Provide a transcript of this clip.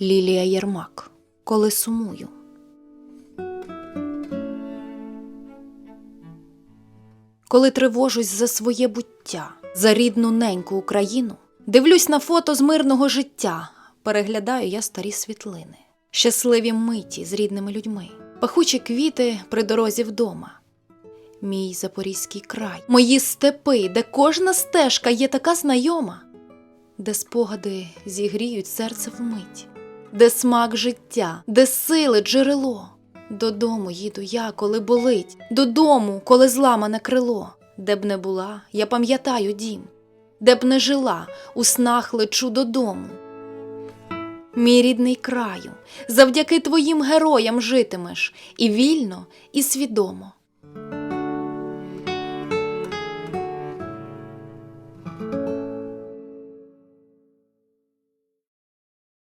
Лілія Єрмак. Коли сумую. Коли тривожусь за своє буття, за рідну неньку Україну, дивлюсь на фото з мирного життя, переглядаю я старі світлини, щасливі миті з рідними людьми, пахучі квіти при дорозі вдома. Мій запорізький край, мої степи, де кожна стежка є така знайома, де спогади зігріють серце вмить, де смак життя, де сили джерело. Додому їду я, коли болить, додому, коли зламане крило. Де б не була, я пам'ятаю дім, де б не жила, у снах лечу додому. Мій рідний краю, завдяки твоїм героям житимеш і вільно, і свідомо.